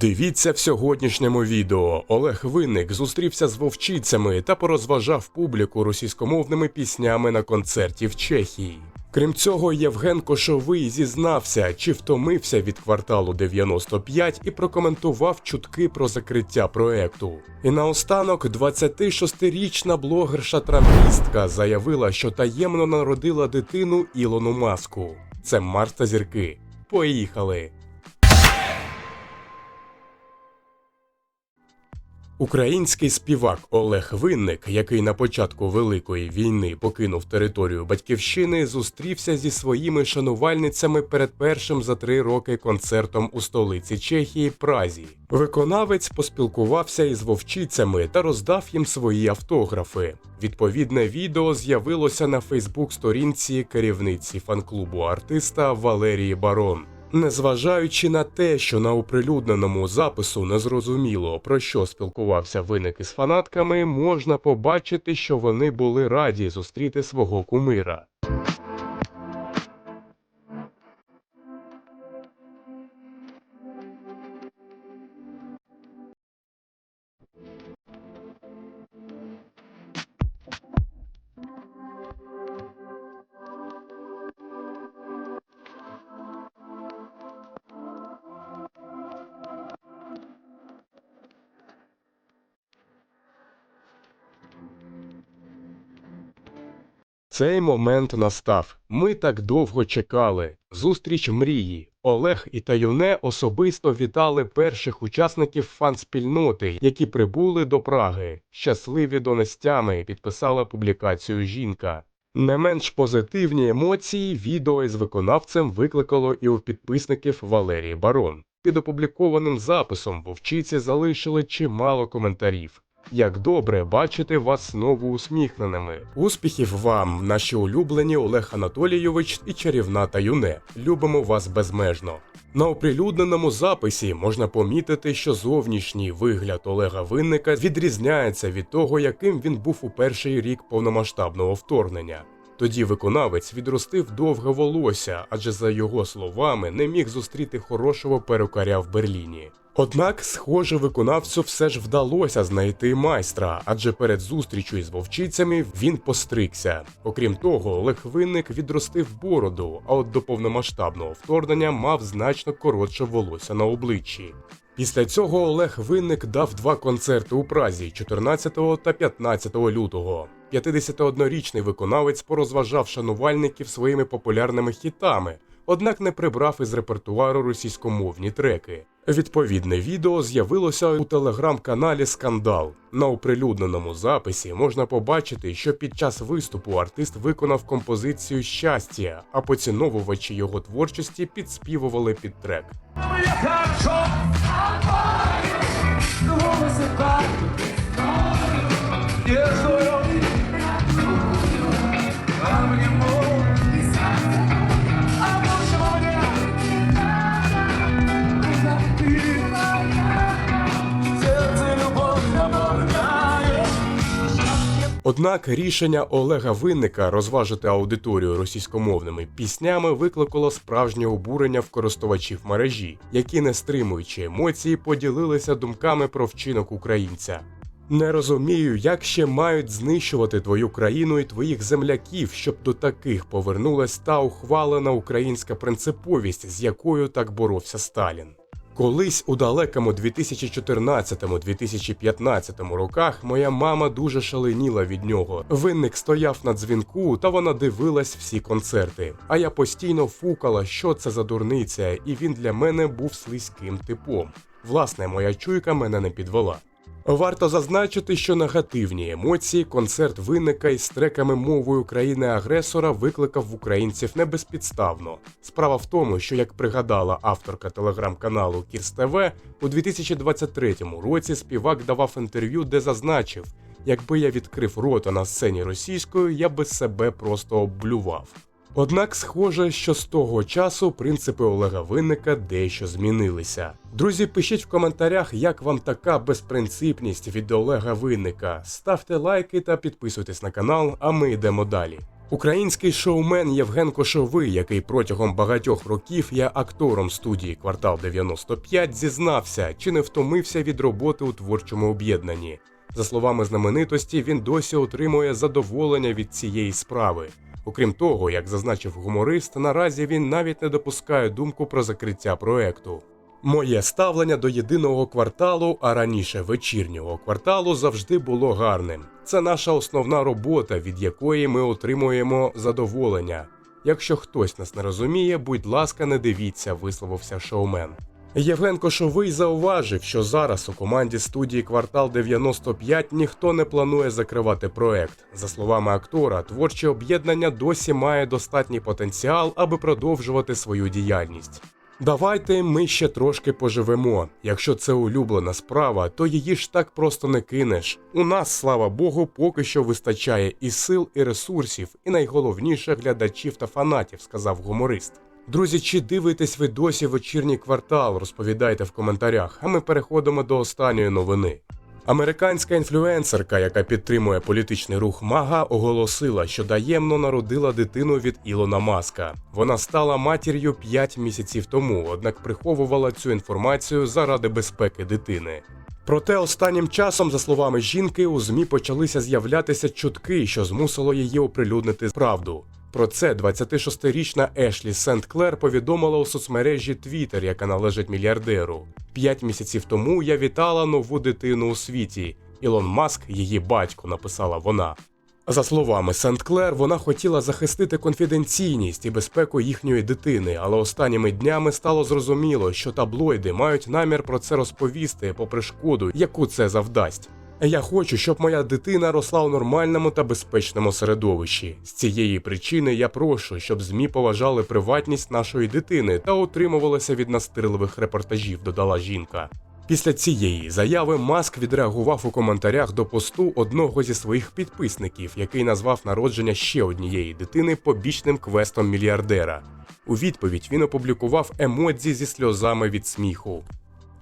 Дивіться в сьогоднішньому відео. Олег Винник зустрівся з вовчицями та порозважав публіку російськомовними піснями на концерті в Чехії. Крім цього, Євген Кошовий зізнався, чи втомився від кварталу 95 і прокоментував чутки про закриття проекту. І наостанок 26-річна блогерша-трампістка заявила, що таємно народила дитину Ілону Маску. Це Марта Зірки. Поїхали! Український співак Олег Винник, який на початку Великої війни покинув територію батьківщини, зустрівся зі своїми шанувальницями перед першим за три роки концертом у столиці Чехії Празі. Виконавець поспілкувався із вовчицями та роздав їм свої автографи. Відповідне відео з'явилося на Фейсбук-сторінці керівниці фан-клубу артиста Валерії Барон. Незважаючи на те, що на оприлюдненому запису незрозуміло про що спілкувався виник із фанатками, можна побачити, що вони були раді зустріти свого кумира. Цей момент настав. Ми так довго чекали. Зустріч мрії. Олег і Таюне особисто вітали перших учасників фан-спільноти, які прибули до Праги. Щасливі донестями підписала публікацію жінка. Не менш позитивні емоції відео із виконавцем викликало і у підписників Валерії Барон. Під опублікованим записом вовчиці залишили чимало коментарів. Як добре бачити вас знову усміхненими. Успіхів вам, наші улюблені Олег Анатолійович і чарівна Таюне. Любимо вас безмежно. На оприлюдненому записі можна помітити, що зовнішній вигляд Олега Винника відрізняється від того, яким він був у перший рік повномасштабного вторгнення. Тоді виконавець відростив довге волосся, адже за його словами не міг зустріти хорошого перукаря в Берліні. Однак, схоже, виконавцю все ж вдалося знайти майстра, адже перед зустрічю із вовчицями він постригся. Окрім того, Олег Винник відростив бороду, а от до повномасштабного вторгнення мав значно коротше волосся на обличчі. Після цього Олег Винник дав два концерти у Празі 14 та 15 лютого. 51-річний виконавець порозважав шанувальників своїми популярними хітами, однак не прибрав із репертуару російськомовні треки. Відповідне відео з'явилося у телеграм-каналі Скандал. На оприлюдненому записі можна побачити, що під час виступу артист виконав композицію Щастя, а поціновувачі його творчості підспівували під трек. Однак рішення Олега Винника розважити аудиторію російськомовними піснями викликало справжнє обурення в користувачів мережі, які, не стримуючи емоції, поділилися думками про вчинок українця. Не розумію, як ще мають знищувати твою країну і твоїх земляків, щоб до таких повернулась та ухвалена українська принциповість, з якою так боровся Сталін. Колись у далекому 2014-2015 роках моя мама дуже шаленіла від нього. Винник стояв на дзвінку, та вона дивилась всі концерти. А я постійно фукала, що це за дурниця, і він для мене був слизьким типом. Власне, моя чуйка мене не підвела. Варто зазначити, що негативні емоції концерт винника із треками мовою країни-агресора викликав в українців не безпідставно. Справа в тому, що як пригадала авторка телеграм-каналу Кірс ТВ, у 2023 році співак давав інтерв'ю, де зазначив: якби я відкрив рота на сцені російською, я би себе просто обблював. Однак схоже, що з того часу принципи Олега Винника дещо змінилися. Друзі, пишіть в коментарях, як вам така безпринципність від Олега Винника. Ставте лайки та підписуйтесь на канал, а ми йдемо далі. Український шоумен Євген Кошовий, який протягом багатьох років є актором студії Квартал 95, зізнався, чи не втомився від роботи у творчому об'єднанні. За словами знаменитості, він досі отримує задоволення від цієї справи. Окрім того, як зазначив гуморист, наразі він навіть не допускає думку про закриття проекту. Моє ставлення до єдиного кварталу, а раніше вечірнього кварталу, завжди було гарним. Це наша основна робота, від якої ми отримуємо задоволення. Якщо хтось нас не розуміє, будь ласка, не дивіться, висловився шоумен. Євген Кошовий зауважив, що зараз у команді студії Квартал 95 ніхто не планує закривати проект. За словами актора, творче об'єднання досі має достатній потенціал, аби продовжувати свою діяльність. Давайте ми ще трошки поживемо. Якщо це улюблена справа, то її ж так просто не кинеш. У нас, слава Богу, поки що вистачає і сил, і ресурсів, і найголовніше глядачів та фанатів, сказав гуморист. Друзі, чи дивитесь ви досі вечірній квартал? Розповідайте в коментарях, а ми переходимо до останньої новини. Американська інфлюенсерка, яка підтримує політичний рух Мага, оголосила, що даємно народила дитину від Ілона Маска. Вона стала матір'ю 5 місяців тому, однак приховувала цю інформацію заради безпеки дитини. Проте останнім часом, за словами жінки, у ЗМІ почалися з'являтися чутки, що змусило її оприлюднити правду. Про це 26-річна Ешлі Сент Клер повідомила у соцмережі Twitter, яка належить мільярдеру. П'ять місяців тому я вітала нову дитину у світі. Ілон Маск, її батько, написала вона. За словами Сент Клер, вона хотіла захистити конфіденційність і безпеку їхньої дитини, але останніми днями стало зрозуміло, що таблоїди мають намір про це розповісти, попри шкоду, яку це завдасть. Я хочу, щоб моя дитина росла у нормальному та безпечному середовищі. З цієї причини я прошу, щоб ЗМІ поважали приватність нашої дитини та утримувалися від настирливих репортажів, додала жінка. Після цієї заяви Маск відреагував у коментарях до посту одного зі своїх підписників, який назвав народження ще однієї дитини побічним квестом мільярдера. У відповідь він опублікував емодзі зі сльозами від сміху.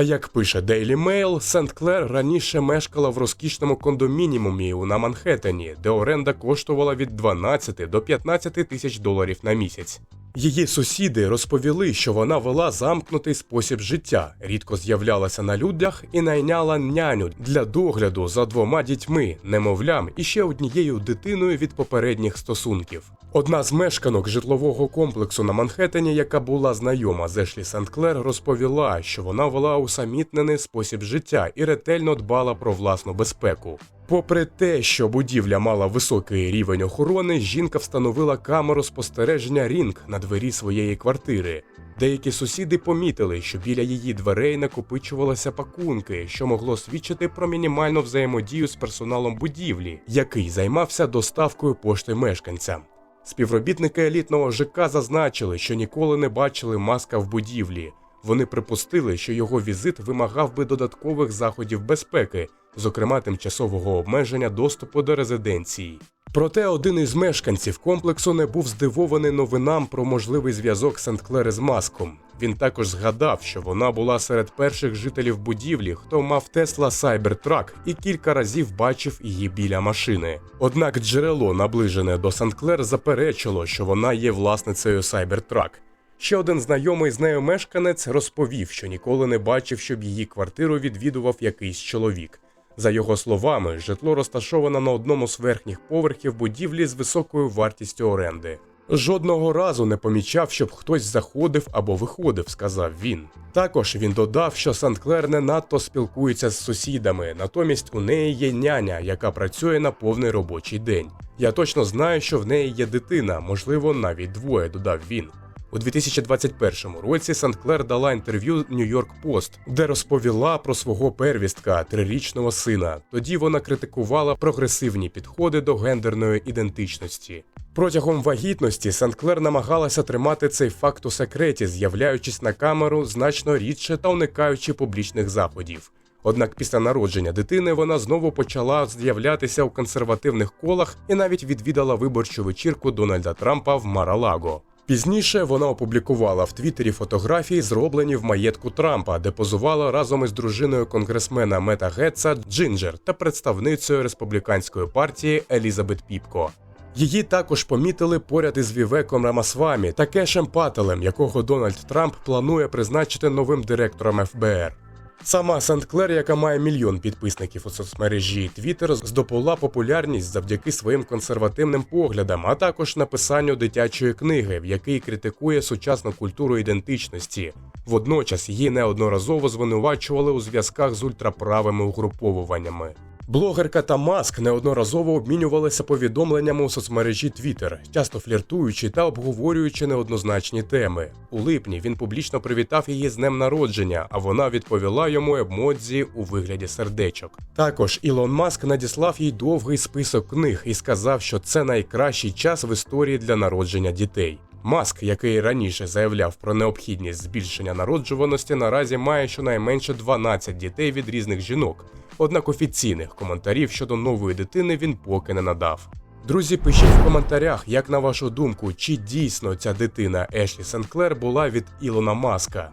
Як пише Daily Mail, Сент Клер раніше мешкала в розкішному кондомінімумі на Манхеттені, де оренда коштувала від 12 до 15 тисяч доларів на місяць. Її сусіди розповіли, що вона вела замкнутий спосіб життя, рідко з'являлася на людях і найняла няню для догляду за двома дітьми, немовлям і ще однією дитиною від попередніх стосунків. Одна з мешканок житлового комплексу на Манхеттені, яка була знайома з Ешлі Сент Клер, розповіла, що вона вела усамітнений спосіб життя і ретельно дбала про власну безпеку. Попри те, що будівля мала високий рівень охорони, жінка встановила камеру спостереження Рінг на двері своєї квартири. Деякі сусіди помітили, що біля її дверей накопичувалися пакунки, що могло свідчити про мінімальну взаємодію з персоналом будівлі, який займався доставкою пошти мешканцям. Співробітники елітного ЖК зазначили, що ніколи не бачили маска в будівлі. Вони припустили, що його візит вимагав би додаткових заходів безпеки, зокрема тимчасового обмеження доступу до резиденції. Проте один із мешканців комплексу не був здивований новинам про можливий зв'язок Сент-Клери з маском. Він також згадав, що вона була серед перших жителів будівлі, хто мав Тесла Cybertruck і кілька разів бачив її біля машини. Однак джерело, наближене до Сент-Клер, заперечило, що вона є власницею Cybertruck. Ще один знайомий з нею мешканець розповів, що ніколи не бачив, щоб її квартиру відвідував якийсь чоловік. За його словами, житло розташоване на одному з верхніх поверхів будівлі з високою вартістю оренди. Жодного разу не помічав, щоб хтось заходив або виходив, сказав він. Також він додав, що Сант-Клер не надто спілкується з сусідами, натомість у неї є няня, яка працює на повний робочий день. Я точно знаю, що в неї є дитина, можливо, навіть двоє, додав він. У 2021 році Сант-Клер дала інтерв'ю York Post, де розповіла про свого первістка, трирічного сина. Тоді вона критикувала прогресивні підходи до гендерної ідентичності. Протягом вагітності Сант-Клер намагалася тримати цей факт у секреті, з'являючись на камеру значно рідше та уникаючи публічних заходів. Однак після народження дитини вона знову почала з'являтися у консервативних колах і навіть відвідала виборчу вечірку Дональда Трампа в Маралаго. Пізніше вона опублікувала в Твіттері фотографії, зроблені в маєтку Трампа, де позувала разом із дружиною конгресмена Мета Гетца Джинджер та представницею республіканської партії Елізабет Піпко. Її також помітили поряд із Вівеком Рамасвамі та Кешем Пателем, якого Дональд Трамп планує призначити новим директором ФБР. Сама Сент-Клер, яка має мільйон підписників у соцмережі Twitter, здобула популярність завдяки своїм консервативним поглядам, а також написанню дитячої книги, в якій критикує сучасну культуру ідентичності. Водночас її неодноразово звинувачували у зв'язках з ультраправими угруповуваннями. Блогерка та Маск неодноразово обмінювалися повідомленнями у соцмережі Twitter, часто фліртуючи та обговорюючи неоднозначні теми. У липні він публічно привітав її з днем народження, а вона відповіла йому емодзі у вигляді сердечок. Також Ілон Маск надіслав їй довгий список книг і сказав, що це найкращий час в історії для народження дітей. Маск, який раніше заявляв про необхідність збільшення народжуваності, наразі має щонайменше 12 дітей від різних жінок. Однак офіційних коментарів щодо нової дитини він поки не надав. Друзі, пишіть в коментарях, як на вашу думку, чи дійсно ця дитина Ешлі Сенклер була від Ілона Маска.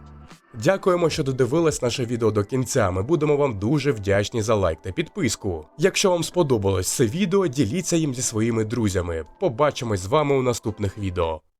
Дякуємо, що додивились наше відео до кінця. Ми будемо вам дуже вдячні за лайк та підписку. Якщо вам сподобалось це відео, діліться їм зі своїми друзями. Побачимось з вами у наступних відео.